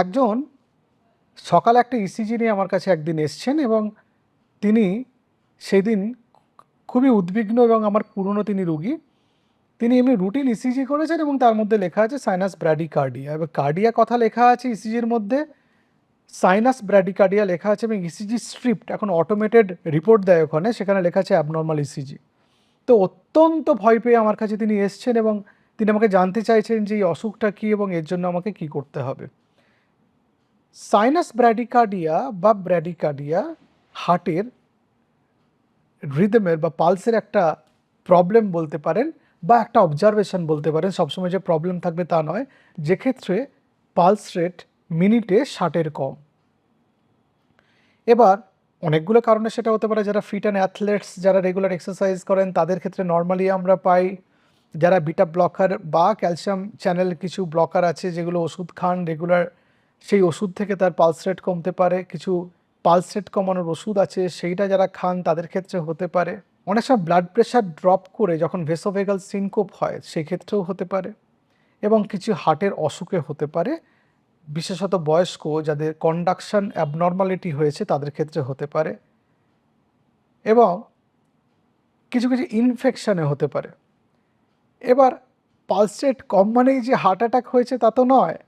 একজন সকালে একটা ইসিজি নিয়ে আমার কাছে একদিন এসছেন এবং তিনি সেদিন খুবই উদ্বিগ্ন এবং আমার পুরনো তিনি রুগী। তিনি এমনি রুটিন ইসিজি করেছেন এবং তার মধ্যে লেখা আছে সাইনাস ব্র্যাডিকার্ডিয়া এবার কার্ডিয়া কথা লেখা আছে ইসিজির মধ্যে। সাইনাস ব্র্যাডিকার্ডিয়া লেখা আছে এবং ইসিজি স্ট্রিপ্ট এখন অটোমেটেড রিপোর্ট দেয় ওখানে, সেখানে লেখা আছে অ্যাবনর্মাল ইসিজি তো অত্যন্ত ভয় পেয়ে আমার কাছে তিনি এসছেন এবং তিনি আমাকে জানতে চাইছেন যে এই অসুখটা কী এবং এর জন্য আমাকে কি করতে হবে। সাইনাস ব্র্যাডিকার্ডিয়া বা ব্র্যাডিকার্ডিয়া হার্টের রিদমের বা পালসের একটা প্রবলেম বলতে পারেন বা একটা অবজারভেশন বলতে পারেন। সবসময় যে প্রবলেম থাকবে তা নয়। যে ক্ষেত্রে পালস রেট মিনিটে ষাটের কম। এবার অনেকগুলো কারণে সেটা হতে পারে। যারা ফিট অ্যান্ড অ্যাথলেটস যারা রেগুলার এক্সারসাইজ করেন, তাদের ক্ষেত্রে নর্মালি আমরা পাই। যারা বিটা ব্লকার বা ক্যালসিয়াম চ্যানেল কিছু ব্লকার আছে, যেগুলো ওষুধ খান রেগুলার সেই ওষুধ থেকে তার পালস রেট কমতে পারে, কিছু পালস রেট কমানোর ওষুধ আছে, সেইটা যারা খান তাদের ক্ষেত্রে হতে পারে। অনেক সময় ব্লাড প্রেশার ড্রপ করে যখন ভেসোভেগাল সিনকোপ হয় সেই ক্ষেত্রেও হতে পারে। এবং কিছু হার্টের অসুখে হতে পারে, বিশেষত বয়স্ক যাদের কন্ডাকশন অ্যাবনর্মালিটি হয়েছে তাদের ক্ষেত্রে হতে পারে। এবং কিছু কিছু ইনফেকশনে হতে পারে। এবার পালস রেট কম মানেই যে হার্ট অ্যাটাক হয়েছে তা তো নয়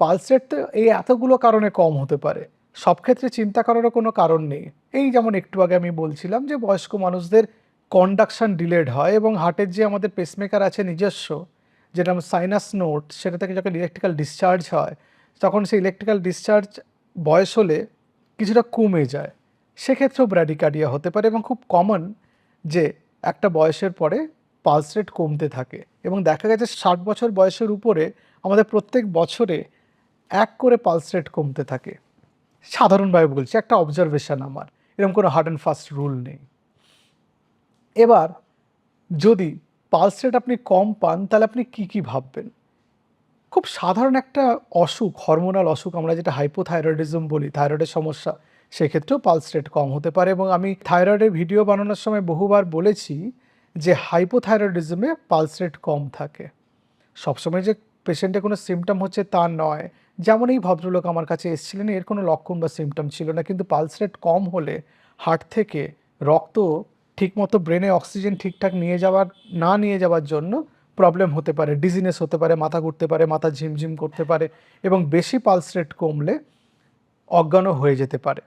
পালস রেট তো এই এতগুলো কারণে কম হতে পারে। সব ক্ষেত্রে চিন্তা করারও কোনো কারণ নেই। এই যেমন একটু আগে আমি বলছিলাম যে বয়স্ক মানুষদের কন্ডাকশান ডিলেড হয় এবং হার্টের যে আমাদের পেসমেকার আছে নিজস্ব, যেটা সাইনাস নোট সেটা থেকে যখন ইলেকট্রিক্যাল ডিসচার্জ হয়, তখন সেই ইলেকট্রিক্যাল ডিসচার্জ বয়স হলে কিছুটা কমে যায়। সেক্ষেত্রেও ব্র্যাডিকার্ডিয়া হতে পারে এবং খুব কমন যে একটা বয়সের পরে পালস রেট কমতে থাকে। এবং দেখা গেছে ষাট বছর বয়সের উপরে আমাদের প্রত্যেক বছরে এক করে পালস রেট কমতে থাকে। সাধারণভাবে বলছি, একটা অবজারভেশন আমার। এরকম কোনো হার্ড অ্যান্ড ফাস্ট রুল নেই। এবার, যদি পালস রেট আপনি কম পান, তাহলে আপনি কি কি ভাববেন? খুব সাধারণ একটা অসুখ হরমোনাল অসুখ, আমরা যেটা হাইপোথাইরয়েডিজম বলি থাইরয়েডের সমস্যা, সেক্ষেত্রেও পালস রেট কম হতে পারে। এবং আমি থাইরয়েডের ভিডিও বানানোর সময় বহুবার বলেছি যে হাইপোথাইরয়েডিজমে পালস রেট কম থাকে। সবসময় যে পেশেন্টে কোনো সিমটম হচ্ছে তা নয়। যেমন এই ভদ্রলোক আমার কাছে এসেছিলেন, এর কোনো লক্ষণ বা সিমটম ছিল না। কিন্তু পালস রেট কম হলে হার্ট থেকে রক্ত ঠিকমতো ব্রেনে অক্সিজেন ঠিকঠাক নিয়ে যাওয়ার, না নিয়ে যাওয়ার জন্য প্রবলেম হতে পারে। ডিজিনেস হতে পারে, মাথা ঘুরতে পারে, মাথা ঝিমঝিম করতে পারে এবং বেশি পালস রেট কমলে অজ্ঞানও হয়ে যেতে পারে।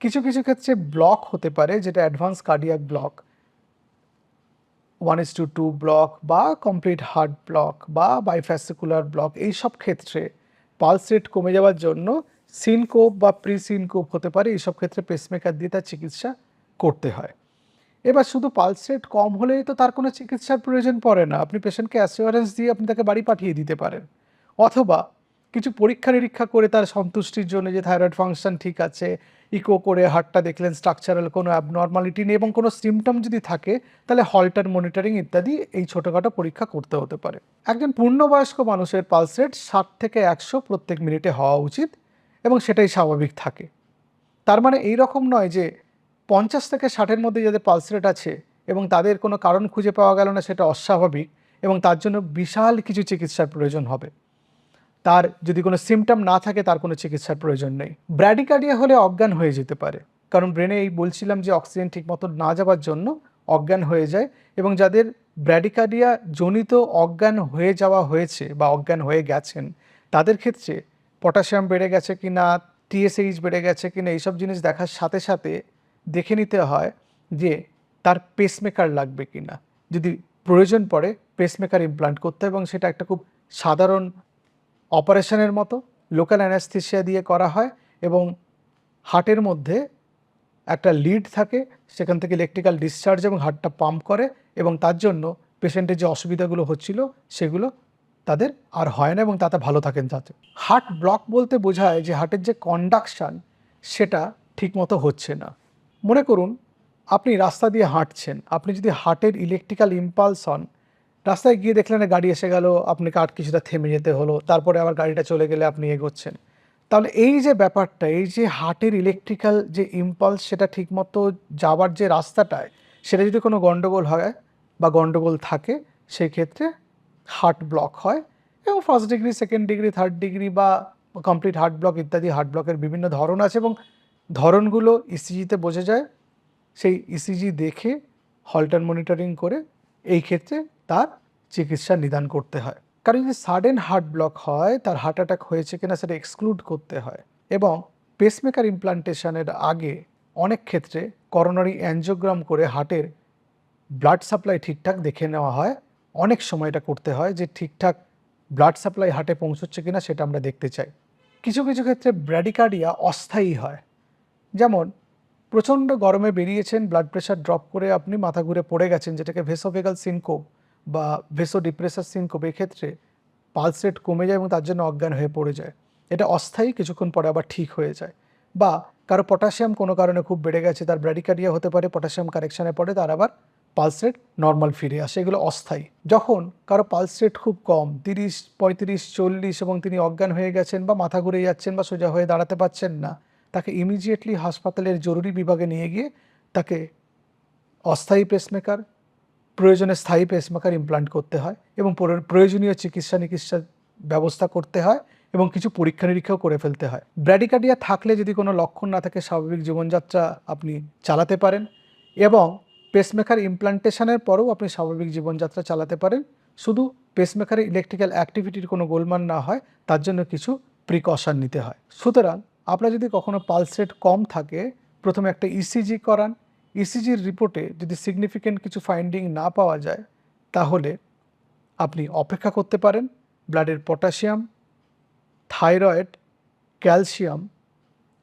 কিছু কিছু ক্ষেত্রে ব্লক হতে পারে, যেটা advance cardiac block one is two two block বা কমপ্লিট হার্ট ব্লক বা বাইফ্যাসিকুলার ব্লক এইসব ক্ষেত্রে পালস রেট কমে যাওয়ার জন্য সিনকোপ বা প্রি সিনকোপ হতে পারে এইসব ক্ষেত্রে পেসমেকার দিয়ে তার চিকিৎসা করতে হয়। এবার শুধু পালস রেট কম হলেই তো তার কোনো চিকিৎসার প্রয়োজন পড়ে না। আপনি পেশেন্টকে অ্যাসিওরেন্স দিয়ে আপনি তাকে বাড়ি পাঠিয়ে দিতে পারেন। অথবা কিছু পরীক্ষা নিরীক্ষা করে তার সন্তুষ্টির জন্য যে থাইরয়েড ফাংশন ঠিক আছে ইকো করে হার্টটা দেখলেন স্ট্রাকচারাল কোনো অ্যাবনর্মালিটি নেই এবং কোনো সিমটম যদি থাকে, তাহলে হল্টার মনিটরিং ইত্যাদি এই ছোটোখাটো পরীক্ষা করতে হতে পারে। একজন পূর্ণবয়স্ক মানুষের পালস রেট ষাট থেকে একশো প্রত্যেক মিনিটে হওয়া উচিত এবং সেটাই স্বাভাবিক থাকে। তার মানে এই রকম নয় যে পঞ্চাশ থেকে ষাটের মধ্যে যাদের পালস রেট আছে এবং তাদের কোনো কারণ খুঁজে পাওয়া গেল না সেটা অস্বাভাবিক এবং তার জন্য বিশাল কিছু চিকিৎসার প্রয়োজন হবে। তার যদি কোনো সিমটম না থাকে, তার কোনো চিকিৎসার প্রয়োজন নেই। ব্র্যাডিকার্ডিয়া হলে অজ্ঞান হয়ে যেতে পারে। কারণ ব্রেনে এই বলছিলাম যে অক্সিজেন ঠিকমতো না যাওয়ার জন্য অজ্ঞান হয়ে যায় এবং যাদের ব্র্যাডিকার্ডিয়া জনিত অজ্ঞান হয়ে যাওয়া হয়েছে বা অজ্ঞান হয়ে গেছেন, তাদের ক্ষেত্রে পটাশিয়াম বেড়ে গেছে কি না টিএসএইচ বেড়ে গেছে কি না এইসব জিনিস দেখার সাথে সাথে দেখে নিতে হয় যে তার পেসমেকার লাগবে কি না যদি প্রয়োজন পড়ে পেসমেকার ইমপ্লান্ট করতে এবং সেটা একটা খুব সাধারণ অপারেশনের মতো লোকাল অ্যানাস্থেসিয়া দিয়ে করা হয় এবং হার্টের মধ্যে একটা লিড থাকে, সেখান থেকে ইলেকট্রিক্যাল ডিসচার্জ এবং হার্টটা পাম্প করে এবং তার জন্য পেশেন্টের যে অসুবিধাগুলো হচ্ছিল, সেগুলো তাদের আর হয় না এবং তাতে ভালো থাকেন তাতে হার্ট ব্লক বলতে বোঝায় যে হার্টের যে কন্ডাকশান সেটা ঠিকমতো হচ্ছে না। মনে করুন, আপনি রাস্তা দিয়ে হাঁটছেন, আপনি যদি হার্টের ইলেকট্রিক্যাল ইম্পালস হন রাস্তায় গিয়ে দেখলেন গাড়ি এসে গেল আপনাকে আর কিছুটা থেমে যেতে হলো, তারপরে আবার গাড়িটা চলে গেলে আপনি এগোচ্ছেন। তাহলে এই যে ব্যাপারটা, এই যে হার্টের ইলেকট্রিক্যাল যে ইম্পালস সেটা ঠিকমতো যাওয়ার যে রাস্তাটায়, সেটা যদি কোনো গণ্ডগোল হয় বা গণ্ডগোল থাকে সেই ক্ষেত্রে হার্ট ব্লক হয় এবং first degree second degree third degree বা কমপ্লিট হার্ট ব্লক ইত্যাদি হার্ট ব্লকের বিভিন্ন ধরন আছে এবং ধরনগুলো ইসিজিতে বোঝা যায়। সেই ইসিজি দেখে হলটার মনিটরিং করে এই ক্ষেত্রে তার চিকিৎসা নিদান করতে হয়। কারণ যদি সাডেন হার্ট ব্লক হয়, তার হার্ট অ্যাটাক হয়েছে কিনা সেটা এক্সক্লুড করতে হয়। এবং পেসমেকার ইমপ্লান্টেশনের আগে অনেক ক্ষেত্রে করোনারি অ্যানজিওগ্রাম করে হার্টের ব্লাড সাপ্লাই ঠিকঠাক দেখে নেওয়া হয়। অনেক সময় এটা করতে হয় যে ঠিকঠাক ব্লাড সাপ্লাই হার্টে পৌঁছচ্ছে কিনা সেটা আমরা দেখতে চাই। কিছু কিছু ক্ষেত্রে ব্র্যাডিকার্ডিয়া অস্থায়ী হয়। যেমন, প্রচণ্ড গরমে বেরিয়েছেন ব্লাড প্রেশার ড্রপ করে আপনি মাথা ঘুরে পড়ে গেছেন, যেটাকে ভেসোভেগাল সিনকোপ বা ভেসো ডিপ্রেসার সিনকোপ ক্ষেত্রে পালস রেট কমে যায় এবং তার জন্য অজ্ঞান হয়ে পড়ে যায়। এটা অস্থায়ী কিছুক্ষণ পরে আবার ঠিক হয়ে যায়। বা কারও পটাশিয়াম কোনো কারণে খুব বেড়ে গেছে, তার ব্র্যাডিকার্ডিয়া হতে পারে পটাশিয়াম কারেকশানে পড়ে, তার আবার পালস রেট নর্মাল ফিরে আসে, এগুলো অস্থায়ী। যখন কারও পালস রেট খুব কম, তিরিশ, পঁয়ত্রিশ, চল্লিশ এবং তিনি অজ্ঞান হয়ে গেছেন বা মাথা ঘুরে যাচ্ছেন বা সোজা হয়ে দাঁড়াতে পারছেন না, তাকে ইমিডিয়েটলি হাসপাতালের জরুরি বিভাগে নিয়ে গিয়ে তাকে অস্থায়ী পেসমেকার প্রয়োজনে স্থায়ী পেসমেকার ইমপ্লান্ট করতে হয় এবং প্রয়োজনীয় চিকিৎসা নিকিৎসার ব্যবস্থা করতে হয় এবং কিছু পরীক্ষা নিরীক্ষাও করে ফেলতে হয়। ব্র্যাডিকার্ডিয়া থাকলে যদি কোনো লক্ষণ না থাকে, স্বাভাবিক জীবনযাত্রা আপনি চালাতে পারেন এবং পেসমেকার ইমপ্লান্টেশনের পরেও আপনি স্বাভাবিক জীবনযাত্রা চালাতে পারেন। শুধু পেসমেকারে ইলেকট্রিক্যাল অ্যাক্টিভিটির কোনো গোলমাল না হয়, তার জন্য কিছু প্রিকশন নিতে হয়। সুতরাং, আপনার যদি কখনো পালস রেট কম থাকে, প্রথমে একটা ইসিজি করান ইসিজির রিপোর্টে যদি সিগনিফিকেন্ট কিছু ফাইন্ডিং না পাওয়া যায়, তাহলে আপনি অপেক্ষা করতে পারেন ব্লাডের পটাশিয়াম, থাইরয়েড, ক্যালসিয়াম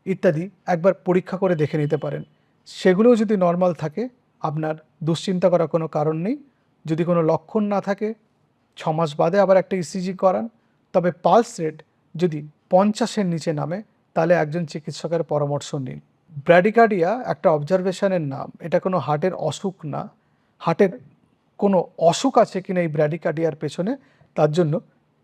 ইত্যাদি একবার পরীক্ষা করে দেখে নিতে পারেন। সেগুলোও যদি নর্মাল থাকে, আপনার দুশ্চিন্তা করার কোনো কারণ নেই। যদি কোনো লক্ষণ না থাকে ছ মাস বাদে আবার একটা ইসিজি করান। তবে পালস রেট যদি পঞ্চাশের নিচে নামে, তাহলে একজন চিকিৎসকের পরামর্শ নিন। ব্র্যাডিকার্ডিয়া একটা অবজারভেশনের নাম। এটা কোনো হার্টের অসুখ না। হার্টের কোনো অসুখ আছে কিনা এই ব্র্যাডিকার্ডিয়ার পেছনে, তার জন্য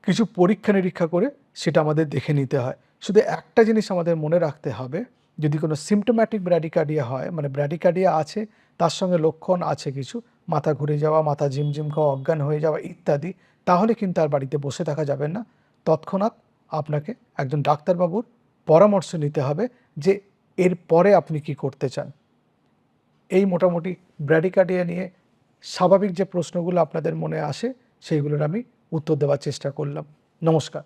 কিছু পরীক্ষা নিরীক্ষা করে সেটা আমাদের দেখে নিতে হয়। শুধু একটা জিনিস আমাদের মনে রাখতে হবে, যদি কোনো সিমটোম্যাটিক ব্র্যাডিকার্ডিয়া হয় মানে ব্র্যাডিকার্ডিয়া আছে, তার সঙ্গে লক্ষণ আছে কিছু, মাথা ঘুরে যাওয়া, মাথা ঝিমঝিম খাওয়া, অজ্ঞান হয়ে যাওয়া ইত্যাদি, তাহলে কিন্তু আর বাড়িতে বসে থাকা যাবে না। তৎক্ষণাৎ আপনাকে একজন ডাক্তারবাবুর পরামর্শ নিতে হবে যে এর পরে আপনি কি করতে চান? এই মোটামুটি ব্র্যাডিকার্ডিয়া নিয়ে স্বাভাবিক যে প্রশ্নগুলো আপনাদের মনে আসে, সেইগুলোর আমি উত্তর দেওয়ার চেষ্টা করলাম। নমস্কার।